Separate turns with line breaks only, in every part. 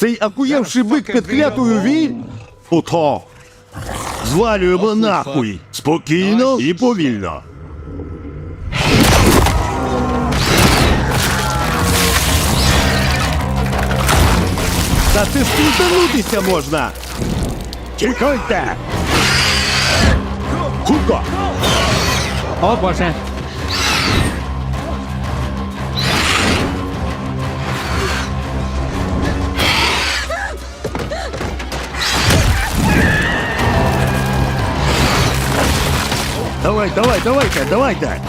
Цей акуєвший бик під клятою вій? Ото. Звалюємо нахуй. Спокійно і повільно. Та це ж можна. Тікайте. Хутко.
О боже.
Давай, давай, давайте, давайте.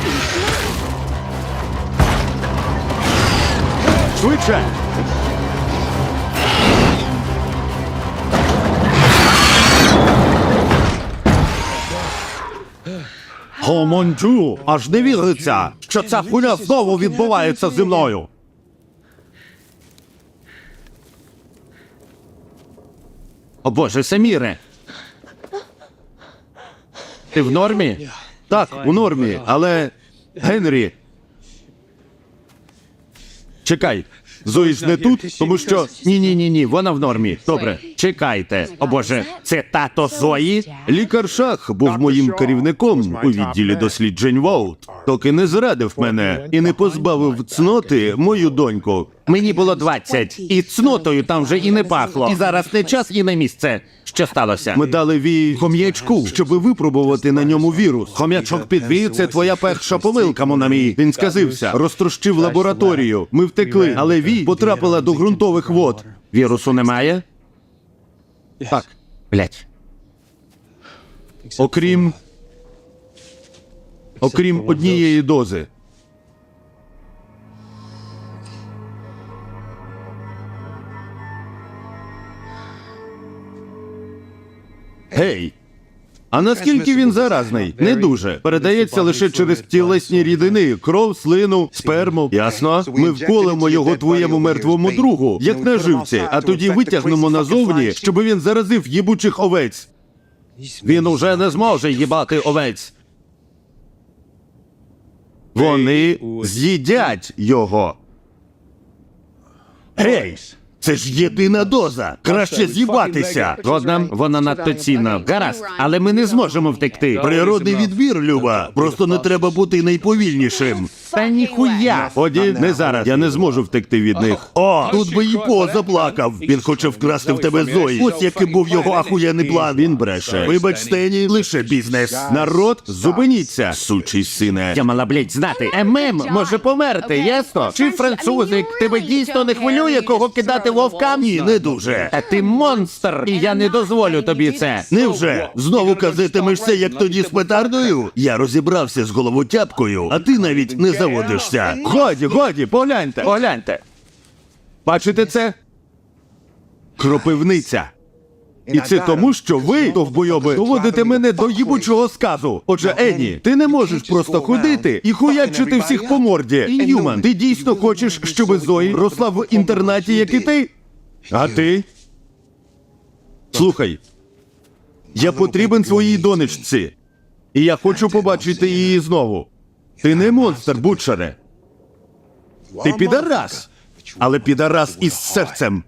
Швидше. Гомонджу, аж не віриться, що ця хуйня знову відбувається зі мною.
О боже, Саміре. Ти в нормі?
Так, у нормі, але Генрі. Чекай. Зої ж не тут, тому що.
Ні, ні, ні, ні, вона в нормі. Добре, чекайте. О боже, це тато Зої?
Лікар Шах був моїм керівником у відділі досліджень Воут, доки не зрадив мене і не позбавив цноти мою доньку.
Мені було 20, і цнотою там вже і не пахло. І зараз не час і не місце. Що сталося?
Ми дали вій хом'ячку, щоб випробувати на ньому вірус. Хом'ячок під вій – це твоя перша помилка, Монамі. Він сказився, розтрощив лабораторію. Ми втекли, але вій потрапила до ґрунтових вод.
Вірусу немає?
Так,
Блять.
окрім. Окрім однієї дози. Гей! А наскільки він заразний? Не дуже. Передається лише через тілесні рідини, кров, слину, сперму. Ясно? Ми вколимо його твоєму мертвому другу, як наживці, а тоді витягнемо назовні, щоб він заразив їбучих овець. Він уже не зможе їбати овець. Вони з'їдять його. Гей! Це ж єдина доза. Краще з'їбатися.
Згодна, вона надто цінна. Гаразд, але ми не зможемо втекти.
Природний відбір, Люба. Просто не треба бути найповільнішим.
Та ніхуя.
Ході, не зараз. Я не зможу втекти від них. О, тут би і по заплакав. Він хоче вкрасти в тебе Зої. Ось який був його ахуєнний план. Він бреше. Вибач, Стені, лише бізнес. Народ, зупиніться, сучий сине.
Я мала, блять, знати. ММ може померти, ясно? Чи французик? Тебе дійсно не хвилює, кого кидати вовкам?
Ні, не дуже.
Та ти монстр, і я не дозволю тобі це.
Невже? Знову казитимешся, як тоді з петардою? Я розібрався з головотяпкою, а ти навіть не заводишся.
Годі, годі, погляньте. Погляньте. Бачите це?
Кропивниця. І це тому, що ви, довбойоби, доводите мене до їбучого сказу. Отже, Ені, ти не можеш просто ходити і хуячити всіх по морді. Ін'юман, ти дійсно хочеш, щоб Зої росла в інтернаті, як і ти? А ти? Слухай, я потрібен своїй донечці, і я хочу побачити її знову. Ти не монстр, Бучере. Ти підарас, але підарас із серцем.